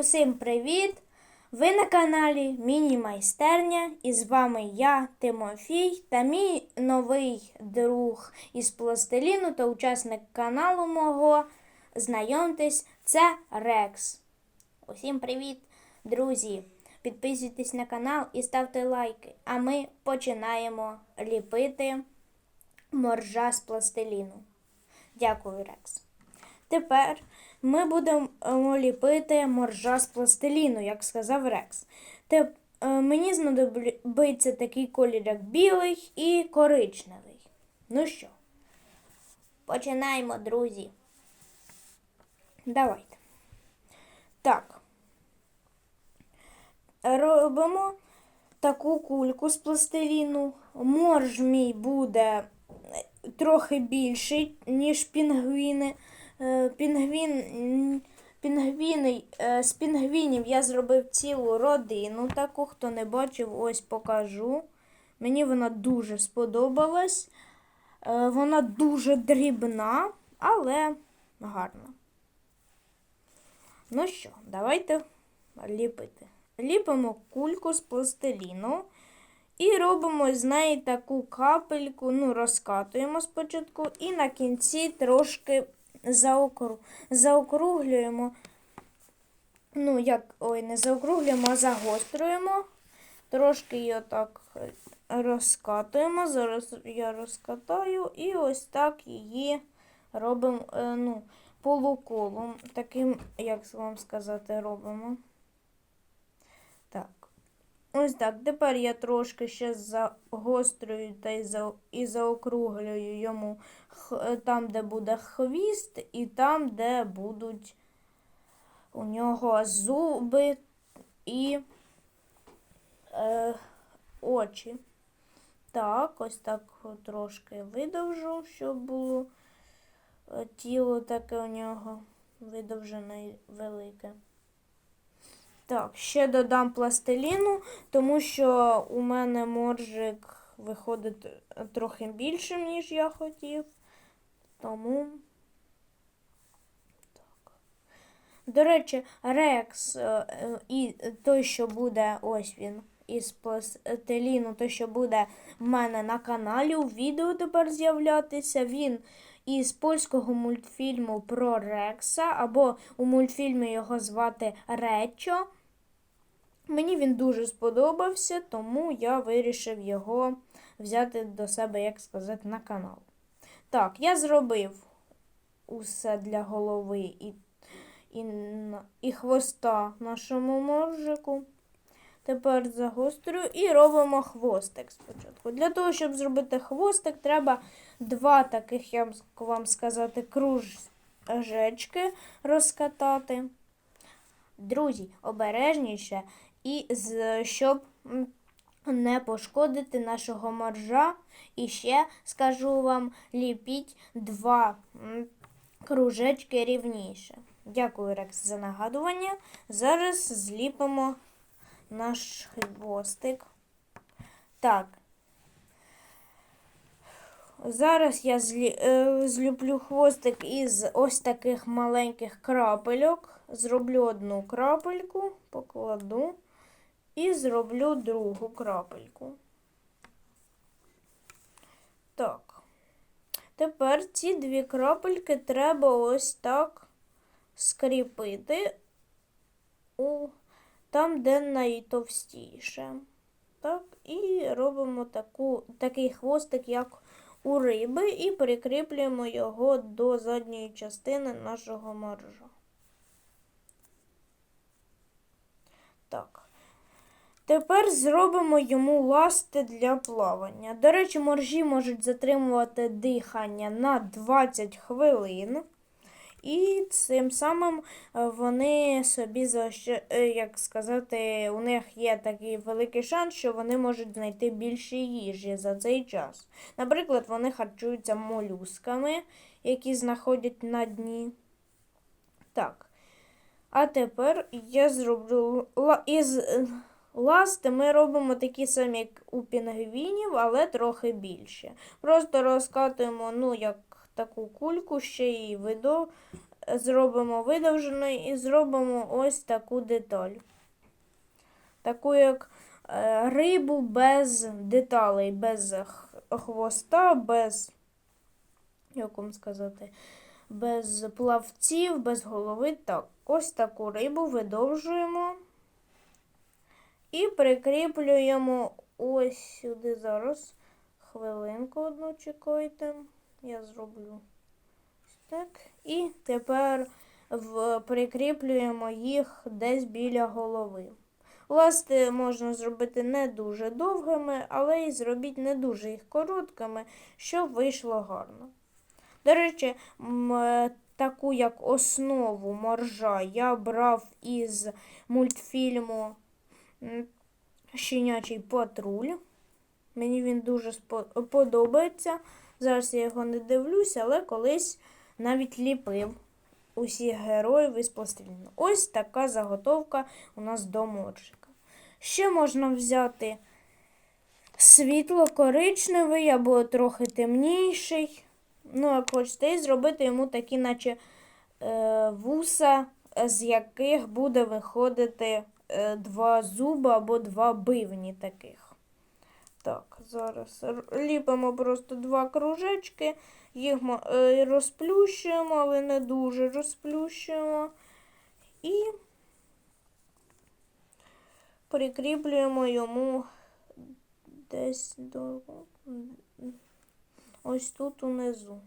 Усім привіт! Ви на каналі Міні-майстерня і з вами я, Тимофій, та мій новий друг із пластиліну та учасник каналу мого. Знайомтесь, це Рекс. Усім привіт, друзі! Підписуйтесь на канал і ставте лайки, а ми починаємо ліпити моржа з пластиліну. Дякую, Рекс. Тепер ми будемо ліпити моржа з пластиліну, як сказав Рекс. Теп, е, мені знадобиться такий колір, як білий і коричневий. Ну що, починаємо, друзі. Давайте. Так. Робимо таку кульку з пластиліну. Морж мій буде трохи більший, ніж пінгвіни. Е, Пінгвін, е, з пінгвінів я зробив цілу родину таку, хто не бачив, ось покажу. Мені вона дуже сподобалась. Е, Вона дуже дрібна, але гарна. Ну що, давайте ліпити. Ліпимо кульку з пластиліну і робимо з неї таку капельку, ну, розкатуємо спочатку, і на кінці трошки заокру... заокруглюємо. Ну, як, ой, не заокруглюємо, а загострюємо. Трошки її отак розкатуємо. Зараз я розкатаю і ось так її робимо е, ну, полуколом. Таким, як вам сказати, робимо. Так. Ось так. Тепер я трошки ще загострюю та й, за, і заокруглюю йому там, де буде хвіст, і там, де будуть у нього зуби і е, очі. Так, ось так трошки видовжу, щоб було е, тіло таке у нього видовжене велике. Так, ще додам пластиліну, тому що у мене моржик виходить трохи більшим, ніж я хотів. Тому. Так. До речі, Рекс е, і той, що буде, ось він, із пластиліну, той, що буде в мене на каналі, у відео тепер з'являтися, він із польського мультфільму про Рекса, або у мультфільмі його звати Речо. Мені він дуже сподобався, тому я вирішив його взяти до себе, як сказати, на канал. Так, я зробив усе для голови і і, і хвоста нашому моржику. Тепер загострюю і робимо хвостик спочатку. Для того, щоб зробити хвостик, треба два таких, як вам сказати, кружечки розкатати. Друзі, обережніше і щоб не пошкодити нашого моржа. І ще скажу вам, ліпіть два кружечки рівніше. Дякую, Рекс, за нагадування. Зараз зліпимо наш хвостик. Так. Зараз я е, зліплю хвостик із ось таких маленьких крапельок. Зроблю одну крапельку, покладу і зроблю другу крапельку. Так. Тепер ці дві крапельки треба ось так скріпити у там, де найтовстіше. Так, і робимо таку, такий хвостик, як у риби, і прикріплюємо його до задньої частини нашого моржа. Так. Тепер зробимо йому ласти для плавання. До речі, моржі можуть затримувати дихання на 20 хвилин. І цим самим е, вони собі, е, як сказати, у них є такий великий шанс, що вони можуть знайти більше їжі за цей час. Наприклад, вони харчуються молюсками, які знаходять на дні. Так. А тепер я зроблю із Ласти ми робимо такі самі, як у пінгвінів, але трохи більше. Просто розкатуємо, ну, як таку кульку, ще й видо, зробимо видовженою і зробимо ось таку деталь. Таку як е, рибу без деталей, без хвоста, без, як вам сказати, без плавців, без голови. Так, ось таку рибу видовжуємо і прикріплюємо ось сюди зараз. Хвилинку одну чекайте. Я зроблю так. І тепер в, прикріплюємо їх десь біля голови. Ласти можна зробити не дуже довгими, але й зробіть не дуже їх короткими, щоб вийшло гарно. До речі, таку як основу моржа я брав із мультфільму Щенячий патруль. Мені він дуже подобається. Зараз я його не дивлюся, але колись навіть ліпив усіх героїв із пластиліну. Ось така заготовка у нас до моржика. Ще можна взяти світло коричневий або трохи темніший. Ну, як хочете, і зробити йому такі, наче е, вуса, з яких буде виходити два зуби або два бивні таких. Так, зараз ліпимо просто два кружечки, їх е, розплющуємо, але не дуже розплющуємо. І прикріплюємо йому десь до ось тут унизу.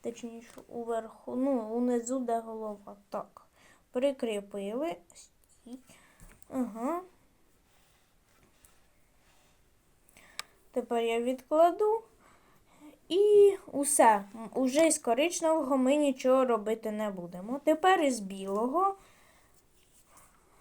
Точніше, уверху, ну, унизу, де голова. Так, прикріпили. Ага. Тепер я відкладу. І усе. Уже із коричневого ми нічого робити не будемо. Тепер із білого.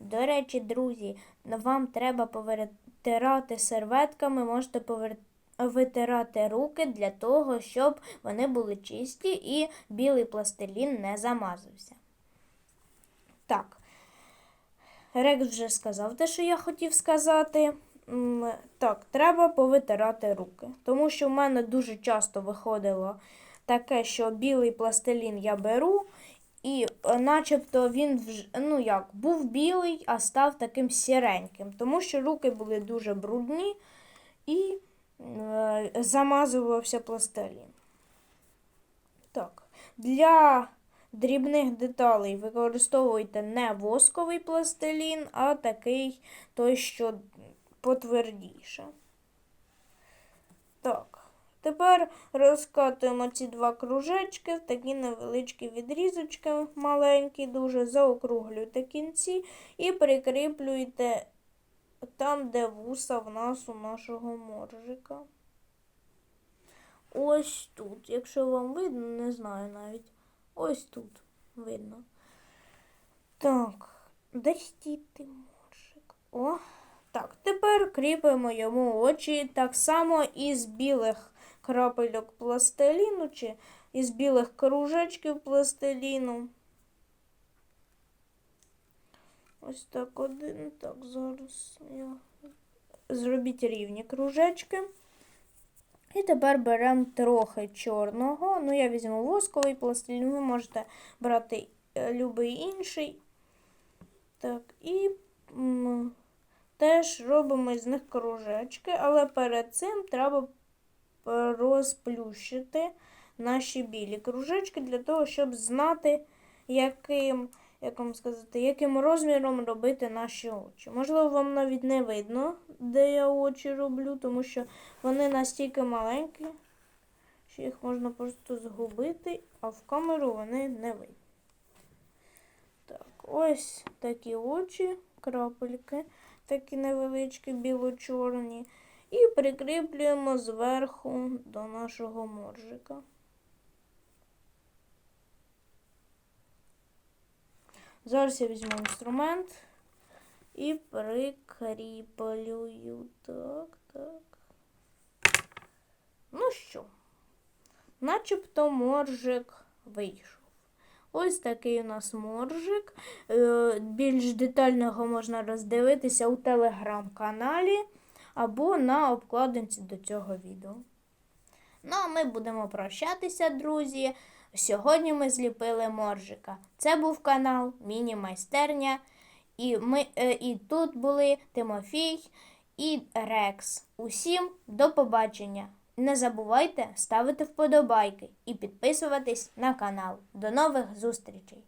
До речі, друзі, вам треба повитирати серветками, можете витирати руки для того, щоб вони були чисті і білий пластилін не замазався. Так. Рекс вже сказав те, що я хотів сказати. Так, треба повитирати руки. Тому що в мене дуже часто виходило таке, що білий пластилін я беру, і е, начебто він ну як, був білий, а став таким сіреньким. Тому що руки були дуже брудні і е, замазувався пластилін. Так, для дрібних деталей використовуйте не восковий пластилін, а такий той, що потвердіше. Так, тепер розкатуємо ці два кружечки в такі невеличкі відрізочки, маленькі, дуже заокруглюйте кінці і прикріплюйте там, де вуса в нас у нашого моржика. Ось тут. Якщо вам видно, не знаю навіть. Ось тут видно. Так, десь ти моржик. О, так, тепер кріпимо йому очі так само із білих крапельок пластиліну чи із білих кружечків пластиліну. Ось так один. Так, зараз я зробіть рівні кружечки. І тепер беремо трохи чорного. Ну, я візьму восковий пластилін, ви можете брати е, любий інший. Так, і м, теж робимо з них кружечки, але перед цим треба розплющити наші білі кружечки для того, щоб знати, яким, як вам сказати, яким розміром робити наші очі. Можливо, вам навіть не видно, де я очі роблю, тому що вони настільки маленькі, що їх можна просто згубити, а в камеру вони не видно. Так, ось такі очі, крапельки, такі невеличкі, біло-чорні. І прикріплюємо зверху до нашого моржика. Зараз я візьму інструмент і прикріплюю. Так, так. Ну що, начебто моржик вийшов. Ось такий у нас моржик. Е, Більш детального можна роздивитися у телеграм-каналі або на обкладинці до цього відео. Ну, а ми будемо прощатися, друзі. Сьогодні ми зліпили моржика. Це був канал Міні-майстерня. І, ми, е, і тут були Тимофій і Рекс. Усім до побачення. Не забувайте ставити вподобайки і підписуватись на канал. До нових зустрічей!